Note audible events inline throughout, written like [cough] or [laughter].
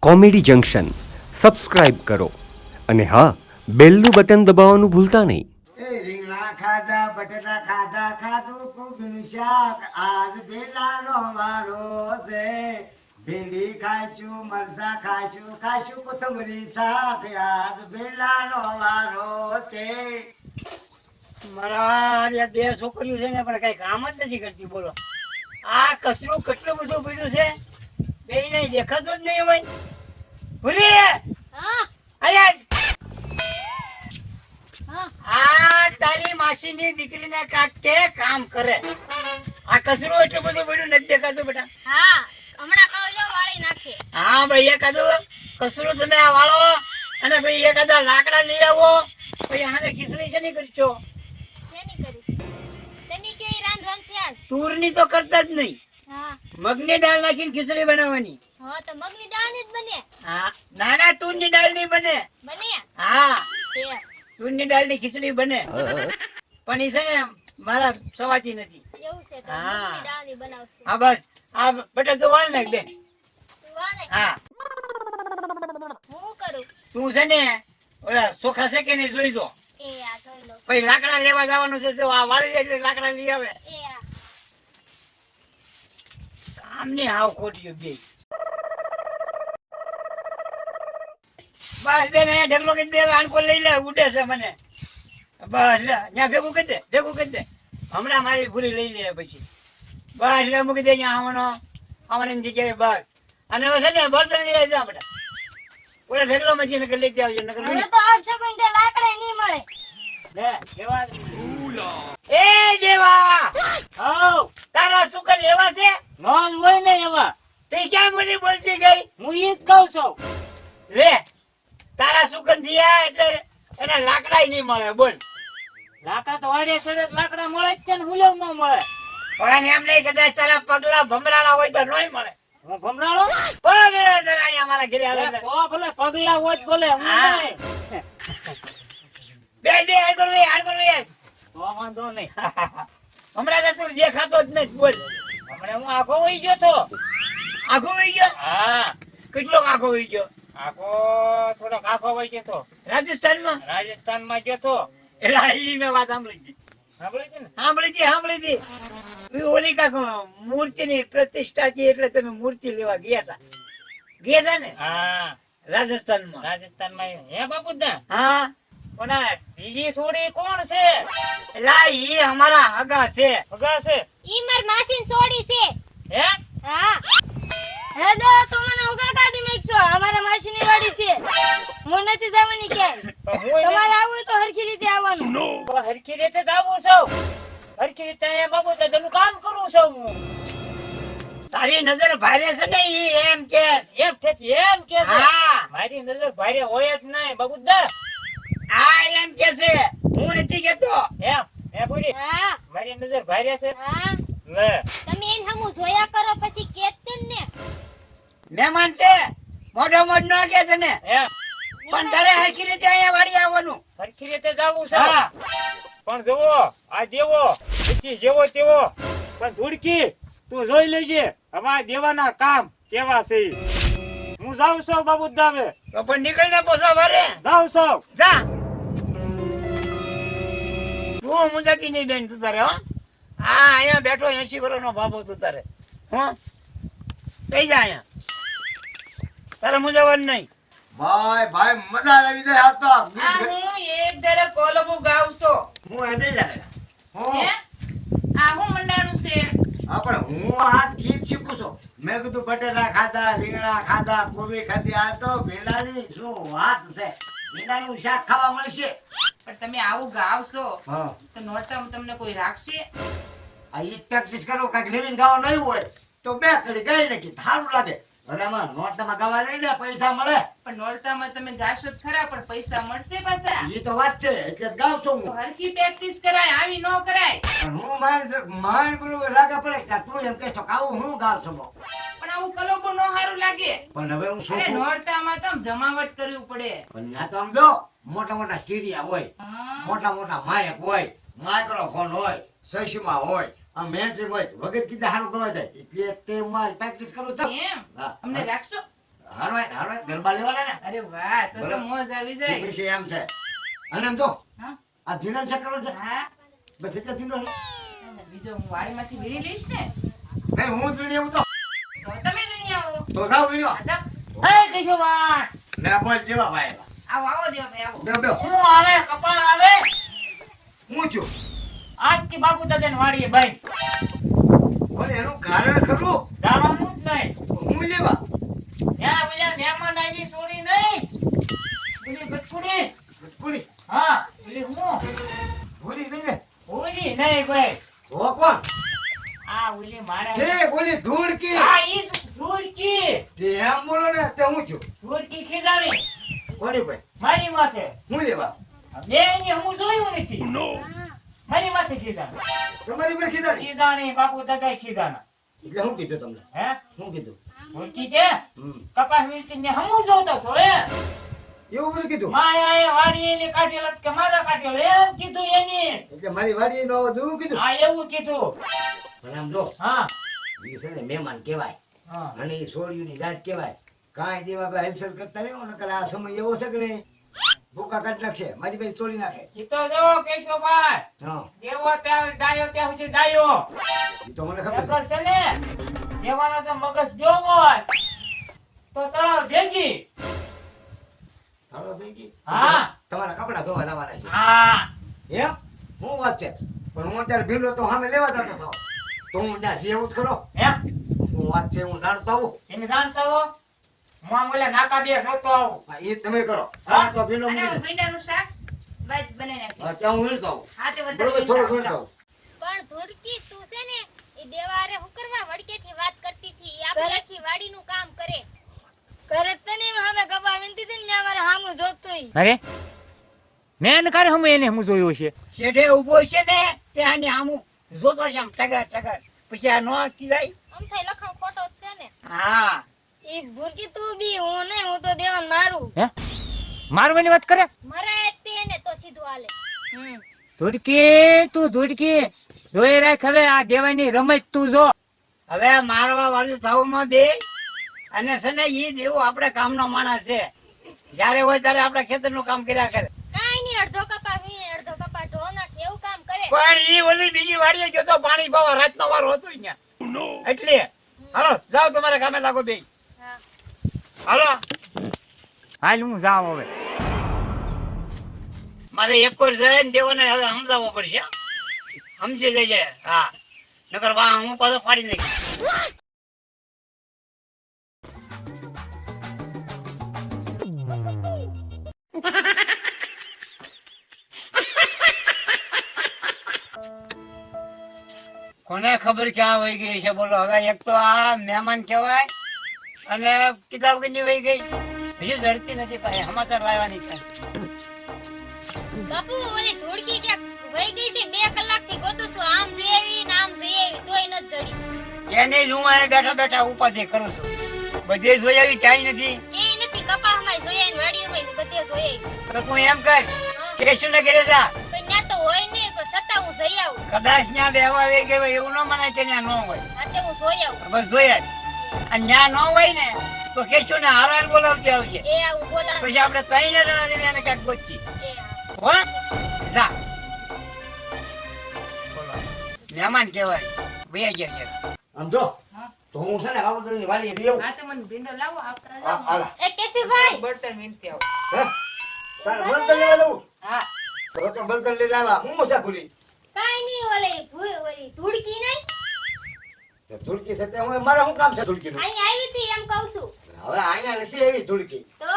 Comedy junction. Subscribe કરો. અને હા, બેલનું બટન દબાવવાનું ભૂલતા નહીં. રીંગણા ખાધા, બટેટા ખાધા, ખાધું કોબીનું શાક. આજ ભેલાનો છે. ભીંડી ખાશું મરસા ખાશું ખાશું કોથમરી સાથે. આજ ભેલાનો વારો છે. મારા બે છોકરીઓ છે ને, પણ કઈ કામ જ નથી કરતી, બોલો. આ કચરું કેટલું બધું પીડ્યું છે? બે નહીં દેખાતું જ નહીં હોય. ભૂલી હા. અહીંયા હા. આ તારી માસીની દીકરીને કાક કામ કરે. આ કચરું એટલું બધું પડ્યું નથી દેખાતું બેટા. હા. હમણાં કહો વાળી નાખે. હા ભાઈ એકાદું કચરું તમે આ વાળો અને ભાઈ એકાદા લાકડા લઈ આવો. ભાઈ આને ખીચડી છે નહીં કરશો શેની કરી? તેની કે ઈ રાંધણ છે તુરની તો કરતા જ નહીં. હા. મગની દાળ નાખીને ખીચડી બનાવવાની. હા તો મગની દાળની જ બને. હા નાના તુરની દાળની બને. બને? હા. તુનની દાળની ખીચડી બને. પણ એ છે ને મારા સવાતી નથી. એવું છે તો હા. બનાવશે. બસ. આ બટા તો વાળ નાખ બેન. તું હા. હું કરું? તું છે ને ઓલા ચોખા છે કે નહીં જોઈ દો પછી લાકડા લેવા જવાનું છે તો આ વાળી એટલે લાકડા લઈ આવે. એ આ કામની હાવ ખોટી બે બસ બેન અહીંયા ઢગલો કરી દે આણકો લઈ લે ઉડે છે મને. બસ લે ત્યાં ભેગું કરી દે ભેગું કરી દે. હમણાં મારી ભૂલી લઈ લે પછી. બસ લે મૂકી દે અહીંયા આવવાનો. આવવાની જગ્યાએ બસ. અને હવે છે ને બળતણ લઈ આવજો આપણે. ઓલા ઢગલો માંથી જઈને લઈ આવજો નકર તો આપ છો કોઈ તે લાકડે નહીં મળે. લે દેવા એ દેવા! તારા શું એવા છે? નોન હોય ને એવા. તે ક્યાં મને બોલતી ગઈ? હું ઈ જ કહું છું. લે તારા સુગંધિયા એટલે એને લાકડાય નહીં મળે બોલ. લાકડા તો વાડે છે લાકડા મળે જ છે ને લેવું ન મળે? પણ એમ નહીં કદાચ તારા પગલા ભમરાળા હોય તો નહીં મળે. હું ભમરાળો? પગલા અહીંયા અમારા ઘરે આવે. ભલે પગલા હોય જ બોલે હું બે બે હાડ કરવી હાડ કરવી તો વાંધો નહીં. [laughs] હમણાં તો તું દેખાતો જ નથી બોલ. હમણાં હું આખો વહી ગયો તો. આખો વહી ગયો? હા. કેટલો આખો વહી ગયો? આખો થોડોક આખો વહી ગયો તો. રાજસ્થાનમાં? રાજસ્થાન ગયો તો. એટલે ઈ મેં વાત સાંભળી હતી. સાંભળી છે સાંભળી હતી સાંભળી હતી. ઈ ઓલી કાક મૂર્તિની પ્રતિષ્ઠા છે એટલે તમે મૂર્તિ લેવા ગયા હતા ગયા હતા ને? હા. રાજસ્થાનમાં. રાજસ્થાનમાં હે બાપુ હા. પણ બીજી સોડી કોણ છે? એલા ઈ અમારા હગા છે. ભગા છે? ઈ માર માસીન સોડી છે. હે? હા. હે દો તો મને ઉગા કાઢી મેકશો અમારા માસીની વાડી છે. હું નથી જવાની ક્યાંય. તો તમારે હરખી રીતે આવવાનું. હરખી રીતે જ આવું છું. હરખી રીતે અહીંયા બાપુ દાદાનું કામ કરું છું હું. તારી નજર ભારે છે ને ઈ એમ કે એમ કે એમ કે હા. મારી નજર ભારે હોય જ નહીં બાબુદા. આ એમ કે છે હું નથી કેતો. એમ એ પૂરી હા. મારી નજર ભારે છે. હા. લે. તમે એને હમું જોયા કરો પછી કેતે ને મહેમાન છે મોઢો મોઢ નો કે છે ને. એમ. પણ તારે હરખી રીતે અહીંયા વાડી આવવાનું. હરખી રીતે જવું છે. પણ જોવો આ દેવો પછી જેવો તેવો. પણ ધૂળકી તું જોઈ લેજે. અમારા દેવાના કામ કેવા છે હું જાઉં છું બાબુ દાવે તો પણ નીકળીને પોસા ભરે જાઉં છું. જા. તું મુંજાતી નહીં બેન તું તારે હો. હા અહીંયા બેઠો એસી વર્ષનો બાબો તું તારે. હો. લઈ જા અહીંયા. તારે મુંજાવાનું નહીં. ભાઈ ભાઈ મજા આવી જાય આ તો. હું એક ધારે કોલમો ગાવશો હું એને જાણે હો. આ હું મંડાણું છે? હા પણ હું આ ગીત શીખું છું. મેં કીધું બટેટા ખાધા રીંગણા ખાધા કોબી ખાધી. આ તો ભેલાની શું વાત છે. ભેલાનું શાક ખાવા મળશે. પણ તમે આવું ગાવશો. તો નોરતામાં તમને કોઈ રાખશે? આ ઈ પ્રેક્ટિસ કરો કાંઈક લેવીને ગાવા નહીં હોય તો બે કડી ગાઈ નાખી સારું લાગે. અને આમાં નોરતામાં ગાવા જાય ને પૈસા મળે. પણ નોરતામાં તમે ગાશો જ ખરા પણ પૈસા મળશે પાછા. ઈ તો વાત છે એટલે છું હું. હરખી પ્રેક્ટિસ કરાય આવી ન કરાય. પણ હું માણ માણ પેલું રાગા પડે કે તું એમ કહેશો કે આવું હું ગાવ છું પણ આવું કલોકો નો સારું લાગે. પણ હવે હું શું નોરતામાં તો જમાવટ કરવી પડે. પણ આ તો આમ જો. મોટા મોટા ચીડિયા હોય મોટા મોટા માયક હોય માઇક્રોફોન હોય સૈસીમાં હોય આ મેન્ટ્રી હોય વગર કીધા સારું ગવાય જાય એટલે તે માં પ્રેક્ટિસ કરું છું. એમ? અમને રાખશો? હારો ગરબા લેવાના ને? અરે વાહ તો તો મોજ આવી જાય. પછી એમ છે. અને એમ તો આ ધીનો ચક્કર છે? હા. બસ એટલે છે. બીજો હું વાડીમાંથી વીણી લઈશ ને? નહીં હું ધીણી આવું તો. તો તમે વીણી આવો. તો જાવ વીણ્યો ને બોલ જેવા ભાઈ. આવો આવો આવો. હું આવે કપાળ આવે? હું છું. આજથી બાપુ દાદાને વાડીએ ભાઈ બોલે એનું કારણ ખરું? જવાનું જ નહીં. હું લેવા? ત્યાં ઓલા મહેમાન આવી સોરી નહીં. ઓલી ગટકુડી કુડી હા ઓલી હું? ભૂરી નહીં ને? ઓલી નહીં ભાઈ. તો કોણ? આ ઓલી મારા તે બોલી ધૂળકી. આ ઈ ધૂળકી. તે એમ બોલો ને તે હું છું? ધૂળકી ખીજાણી કોની ભાઈ. મારી માથે? હું લેવા બે અહીંયા હું જોયું નથી. મારી માથે ખીજાણી તમારી પર ખીદાણી ખીજાણી બાપુ દાદા એટલે હું કીધું તમને? હે? શું કીધું? ધૂળકી કે. કપાસ વીણતી ને હમું જોતો છો એ એવું બધું કીધું? માયા એ વાડી એને કાઢેલો કે મારા કાઢેલો? એમ કીધું એની. એટલે મારી વાડી નો એવું કીધું? આ એવું કીધું. આમ જો હા. એ છે ને મહેમાન કહેવાય. હા. અને એ સોળિયુંની જાત કહેવાય. કાંઈ દેવા ભાઈ હલચલ કરતા રહ્યો ને કરે આ સમય એવો છે કે નહીં? ભૂકા કાઢ નાખશે મારી ભાઈ તોડી નાખે. ઈ તો જો કેશવભાઈ હા. દેવો ત્યાં ડાયો ત્યાં સુધી ડાયો. એ તો મને ખબર છે. છે ને દેવાનો તો મગજ જો હોય તો તળાવ ભેગી. હાલો ભેગી? હા. તમારા કપડા ધોવા જવાના છે. હા. એમ? હું વાત છે. પણ હું અત્યારે ભીલો તો સામે લેવા જતો હતો. તો હું ત્યાં એવું જ કરો. એમ? હું વાત છે હું જાણતો આવું તમે જાણતા હો હું નાકા બે જોતો આવો. એ તમે કરો. હા. તો ભીલો મૂકી દે. ભીંડાનું શાક બાજ બનાવી નાખી હા, ત્યાં હું વીણતો આવું હા તે વધારે થોડું. આવું પણ ધુડકી તું છે ને એ દેવારે હું કરવા વડકેથી વાત કરતી હતી. એ આપણી આખી વાડીનું કામ કરે. કરે તને હવે ગબા વિનતી હતી ને અમારે હામું જોતોય અરે મેન કરે હમ એને હું જોયું છે શેઠે ઊભો છે ને ત્યાં હામું જોતો છે આમ ટગર ટગર. પછી આ નો જાય. આમ થાય લખણ ખોટો જ છે ને. હા. એ ભૂરકી તું બી હું નહીં હું તો દેવાન મારું. હે? મારવાની વાત કરે? મરાય જ તે તો સીધું હાલે. હમ. ધુડકી તું ધુડકી જોઈ રાખ હવે આ દેવાની રમત તું જો. હવે મારવા વાળું થવામાં બે અને છે ને ઈ દેવું આપણે કામનો માણસ છે. જ્યારે હોય ત્યારે આપણે ખેતરનું કામ કર્યા કરે. કઈ નહીં અડધો કપા વીણે અડધો કપા ઢોળ કેવું કામ કરે. પણ ઈ ઓલી બીજી વાડીએ ગયો તો પાણી પાવા રાતનો વાર હતો અહીંયા એટલે હાલો જાઓ તમારે કામે લાગો બે હા હાલો. હાલ હું જાઉં હવે. મારે એક વાર જાય ને દેવાને હવે સમજાવવો પડશે. સમજી જજે. હા. નકર વાહ હું પાછો ફાડી નાખી કોને ખબર ક્યાં વહી ગઈ છે? બોલો હવે એક તો આ મહેમાન કહેવાય. અને કિતાબ કઈ વહી ગઈ. હજી જડતી નથી પાછી સમાચાર લાવવાની છે. બાપુ ઓલી ધોળકી ક્યાંક વહી ગઈ છે? બે કલાકથી ગોતું છું. આમ જઈ આવી ને આમ જઈ તોય નથી જડી. એને જ હું અહીં બેઠા બેઠા ઉપાધિ કરું છું. બધે જોઈ આવી ચાઈ નથી. એ નથી કપાસમાં જોઈ આવીને વાડીઓમાં બધે જોઈ આવી. તો તું એમ કર કેશું ને ઘરે જા. પણ ત્યાં તો હોય ને પણ છતાં હું જઈ આવું. કદાચ ન્યા બેવા આવી ગઈ એવું ન મનાય કે ત્યાં ન હોય. આટલે હું જોઈ આવું. બસ જોઈ આવી. અને ત્યાં ન હોય ને તો કેશું ને હારાર બોલાવતી આવજે. એ આવું બોલા પછી આપણે ત્રણે જણા જઈને એને ક્યાંક ગોચી હો? જા. મહેમાન કહેવાય. ભૈયા ગયા ગયા. આમ જો તો હું છે ને કાવતરી ની વાલી જઈ આવું. હા તો મને ભીંડો લાવો આપતા હા, એ કેશુભાઈ. બળતણ વીણતી આવો. હે? તાર બળતણ લેવા દઉં હા. તો તો બળતણ લઈને આવ્યા. હું મુસાફરી. કાઈ નહીં ઓલે ભૂ- ઓલી ધૂળકી નહીં? તો ધૂળકી સાથે હું- મારે શું કામ છે ધૂળકીનું? અહીં આવી હતી એમ કહું છું હવે અહીંયા નથી એવી ધુલકી તો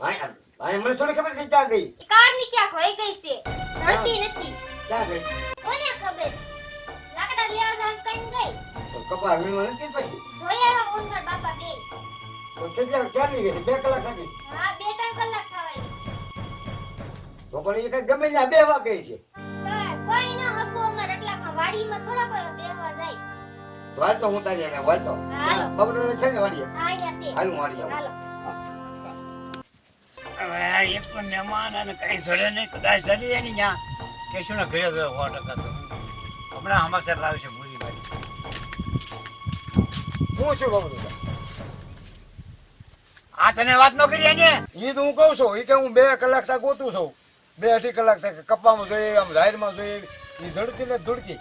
અહીંયા મને થોડી ખબર છે ક્યાં ગઈ. કારની ક્યાં ખોઈ ગઈ છે ધરતી નથી ક્યાં ગઈ? કોને ખબર લાકડા લેવા જાવ કઈ ગઈ તો કપા પછી. જોઈ આવ્યા મોહનગઢ બાપા બે તો કેટલા- ક્યારની ગઈ? બે કલાક હતી. હા બે ત્રણ કલાક થવાય તો પણ એ કઈ ગમે ત્યાં બે વાગે છે. કોઈ ના હકો અમાર એટલામાં વાડીમાં થોડા કોઈ જાય તો હું તારી હાલ તો. બબડો છે ને વાડીએ? હા અહીંયા હાલ હું વાડીએ હવે એક પણ મહેમાન અને કઈ જડે નહીં કદાચ જડી જાય ને ત્યાં. કેશું ને ઘરે ગયો સો ટકા તો હમણાં સમાચાર છે ભૂરી ભાઈ હું છું બબડો? આ તને વાત ન કરી ને ઈ તો હું કહું છું ઈ કે હું બે કલાક થાય ગોતું છું. બે અઢી કલાક થાય કપ્પામાં જોઈએ આમ જાહેરમાં જોઈએ. ઈ ઝડકી ને ધુડકી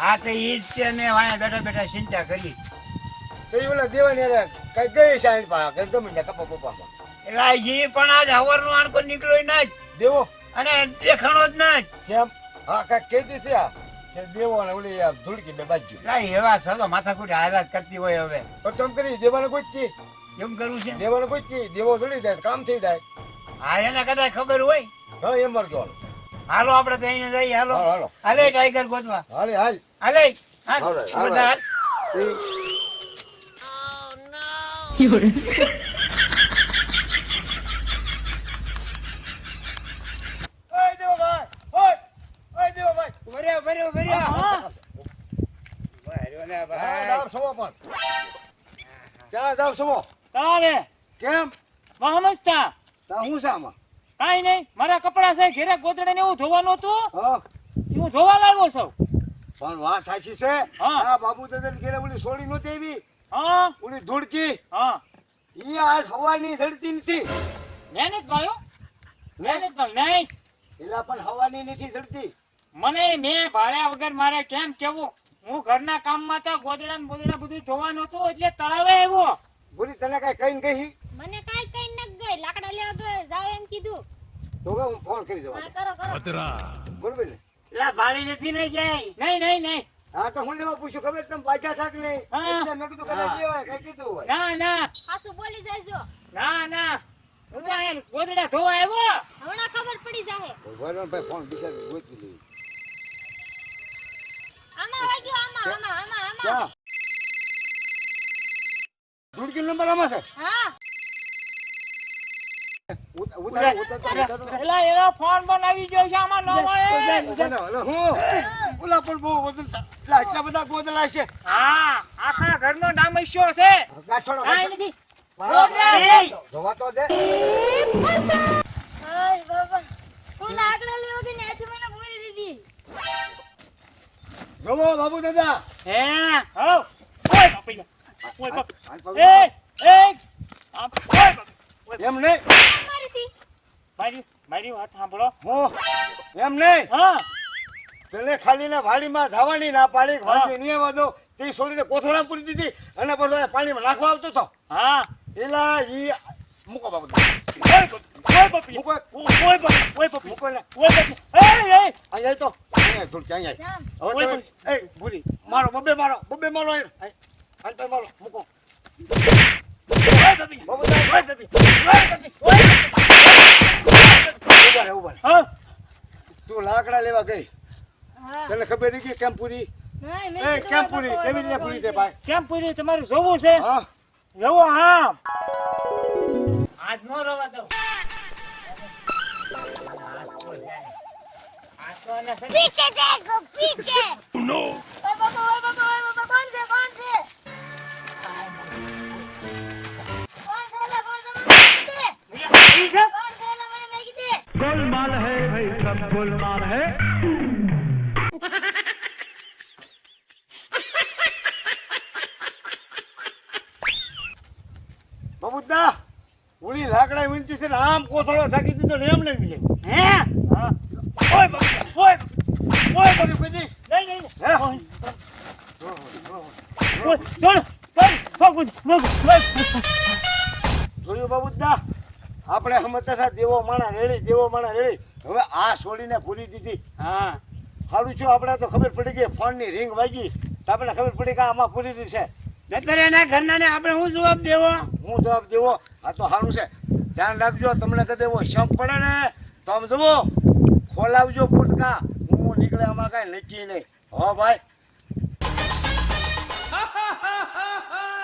હા તો એ જ તે મેં વાયા બેઠા બેઠા ચિંતા કરી. તો એ ઓલા દેવાની અરે કઈ ગઈ સાઈડ પા કઈ ગમે ને કપા પપ્પામાં એટલે આ ઈ પણ આજ હવારનો આણકો નીકળ્યો ના જ દેવો? અને દેખાણો જ ના જ કેમ? હા કાંઈક કહેતી થયા. કે દેવો અને ઓલી આ ધુડકી બે બાજુ. એટલે એવા સલો માથાકૂટ હાલાત કરતી હોય હવે. પણ તમે કરી દેવાને કોઈ છે. એમ કરવું છે? દેવાને કોઈ છે. દેવો થોડી થાય કામ થઈ જાય. હા એને કદાચ ખબર હોય. હા એમ કહેવાનું હાલો આપણે તો જઈએ. હાલો. હાલો, હાલો. ટાઈગર ગોતવા. હાલે હાલ. હાલે હાલ. તારે. કેમ? હું છે આમાં કાંઈ નહીં મારા કપડા છે ઘેરે ગોતડે ને એવું જોવાનું હતું? હું. જોવા લાવ્યો છું. પણ વાત થાશી છે? હા. બાબુ દાદા ઘેરે ઓલી સોડી નહોતી આવી? હા. ઓલી ધૂળકી? હા. ઈ આ હવાની જડતી નથી. મેં નથી ગળ્યો મેં ને? નથી ગળ્યો નહીં. એલા પણ હવાની નથી જડતી મને મેં ભાડ્યા વગર મારે કેમ કેવું? હું ઘરના કામમાં તો ગોદડા ને બોદડા બધું જોવાનું હતું એટલે તળાવે આવ્યો. ભૂરી તને કઈ કઈ ગઈ? મને કઈ કઈ ન ગઈ. લાકડા લેવા ગયો જાવ એમ કીધું. તો કે હું ફોન કરી જવા કરો કરો. કરો બરોબર ને? લા ભાડી નથી ને જાય નહીં નહીં નહીં. હા તો હું લેવા પૂછ્યું ખબર તમે પાછા શાક નહીં એટલે મેં કીધું કદાચ કઈ કીધું હોય. ના ના. હાસુ બોલી જાયજો ના ના. હું તો અહીંયા ગોદડા ધોવા આવ્યો. હમણાં ખબર પડી જાહે. વરુણભાઈ ફોન બિચાર ગોતી લઈ આમાં વાગ્યો આમાં આમાં આમાં આમાં. ધૂળકી નંબર આમાં છે? હા. બાબા દાદા હે? હો. ઓય બાપી ઓય બાપી એ એ ઓય બાપી. એમ નહીં? મારીથી. મારી મારી વાત સાંભળો. હું? એમ નહીં? હા. તને ખાલી ને વાડીમાં ધાવાની ના પાડી. વાડી નહીં આવવા દો તે છોડીને કોથળા પૂરી દીધી અને બધો પાણીમાં નાખવા આવતો હતો. હા. એલા ઈ મૂકો બાબુ. ઓય બાપી ઓય બાપી મૂકો ઓય બાપી ઓય બાપી મૂકો ને ઓય બાપી એ એ અહીંયા તો. અહીંયા ધૂળ ક્યાં જામ. હવે એ ભૂરી. મારો બબે મારો બબે મારો મારો મૂકો. તું લાકડા લેવા ગઈ. હા. તને ખબર નહીં કે કેમ પૂરી? કેમ પૂરી? કેવી રીતે પૂરી કોણ ભાઈ? કેમ પૂરી? તમારે જોવું છે? હા. જોવો હા. આજ નો રવા દો પીછે દેખો પીછે. નો બાબા બાબા બાબા કોણ છે કોણ છે મેગી દે કોણ છે? લા, મને મેગી દે બબુદા ઓલી લાકડા વીણતી છે ને આમ કોથળો થાકી દીધો ને એમ નહીં બીજે હે? હા. ઓય બાપી ઓય ઓય બધી નહીં નહીં હે? ઓય. ઓય છોડ છોડ ભગું ભગું જોયું બબુદા આપણે સમજતા હતા દેવો માણા રેડી દેવો માણા રેડી. હવે આ છોડીને પૂરી દીધી. હા. સારું છું આપણે તો ખબર પડી ગઈ ફોનની રિંગ વાગી. તો આપણે ખબર પડી કે આમાં પૂરી દીધી છે. નતર એના ઘરના ને આપણે હું જવાબ દેવો? હું જવાબ દેવો? આ તો સારું છે. ધ્યાન રાખજો તમને કદે એવો શંખ પડે ને તો આમ જુઓ ખોલાવજો પુટકા હું નીકળે આમાં કાંઈ નક્કી નહીં. હો ભાઈ. [laughs]